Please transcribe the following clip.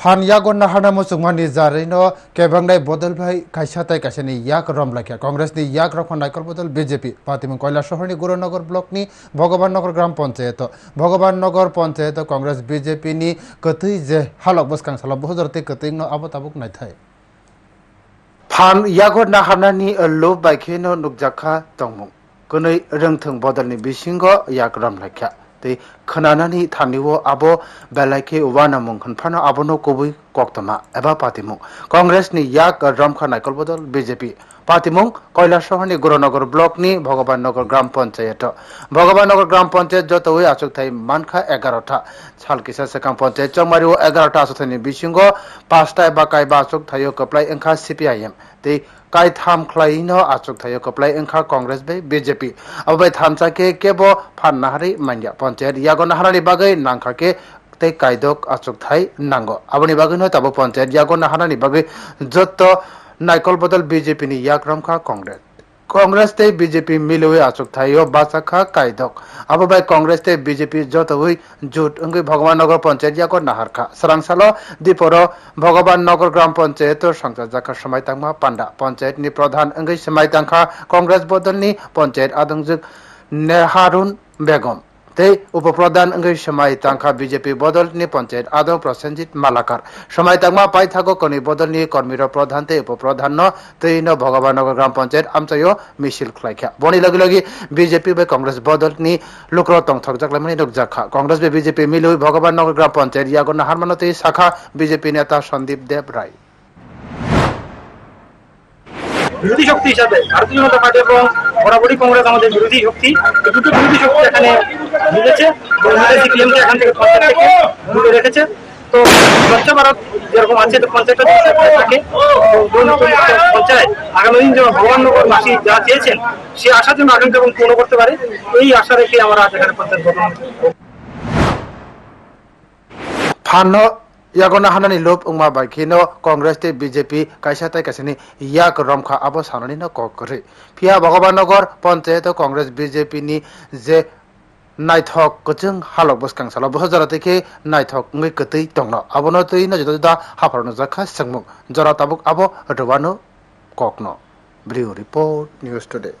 hana mo sungmani jarino kebangnai bodol bhai kaisa tai kaisa ni yak rom lakha congress ni yak rokhan naikol bodol bjp পাতিমং কয়লা শহরনি Gurunagar block নি ভগবাননগর গ্রাম panchayat Bhagabannagar panchayat Congress BJP নি কতই যে হালক বসকাং সালা বহুজরতে কতই ন আবত আবুক নাইথাই phan yagot na hamnani lo baikeno nukjakha tongmung kunui rengthung bodolni bisingo yakram lakha tei khonanani thaniwo abo belaike wanamung khanphano abono kobui eba patimung congress ni yak ramkha naikol bodol bjp পাতিমুং কৈলাসহরনি Gurunagar block নি ভগবাননগর গ্রাম পঞ্চায়েত ভগবাননগর গ্রাম পঞ্চায়েত যত ওই আসক থাই মানখা এগারোটা সালকিসা সেকাং পঞ্চায়েত চংমারিও এগারোটা আসক tiny বিসিঙ্গ পাঁচটা এবা কাইবা আসক থাইও কপ্লাই এংখা CPIM tei kai tham khlai no achuk thayo koplai engkha congress bai bjp abai thamcha ke kebo phan nahari manya panchayat tei kaidok achuk thai nango aboni bagai no tabo panchayat yago naharani bagai jotto নাইকল বদল BJP নি ইয়াকরমখা কংগ্রেস কংগ্রেস তে BJP মিলুই আচুক থাইও বাসাখা কাইদক আবো by Congress তে BJP যত হই jute অঙ্গি Bhagabannagar panchayat ইয়াকো নাহারখা সরাংসালো দিপর ভগবাননগর গ্রাম পঞ্চায়েত সংসদ জাখা সময় তাংমা পান্ডা পঞ্চায়েত নি প্রধান অঙ্গি সময় তাংখা কংগ্রেস বদল নি পঞ্চায়েত আদংজুক নেহারুন বেগম tei উপপ্রধান সময় তাংখা বিজেপি বদল নি পঞ্চায়েত আদৌ প্রসেনজিৎ মালাকার। সময় তাংমা পাই থাকো কনি বদল নি কর্মীর প্রধান তে উপপ্রধান তৈ ন ভগবাননগর গ্রাম পঞ্চায়েত আমচাইও মিছিল খ্লাইখা। বনি লগে লগে বিজেপি বে কংগ্রেস বদল নি লুক্র তং থক জাকলামনি নকজাখা কংগ্রেস বে বিজেপি মিলুই ভগবাননগর গ্রাম পঞ্চায়েত ইয়াগন হারমানতে শাখা, বিজেপি নেতা সন্দীপ দেব রায়। বিরোধী শক্তি হিসাবে ভারতীয় জনতা পার্টি এবং বরাবরই কংগ্রেস আমাদের বিরোধী শক্তি। দুটো বিরোধী শক্তি এখানে মিলেছে সিপিএমকে পঞ্চায়েত কংগ্রেস তে বিজেপি কাইসা তাই কাইসানি ইয়াক রমখা আবো সাননি ন কক করে। ফিয়া ভগবাননগর পঞ্চায়েত কংগ্রেস বিজেপি নি যে নাইথক কচং হালক বসকাং সালা বহজারা থেকে নাইথক ngui kutui tongno abono tei na jota jota hafarno jakha sangmung jara tabuk abo rwano kokno Brio Report News Today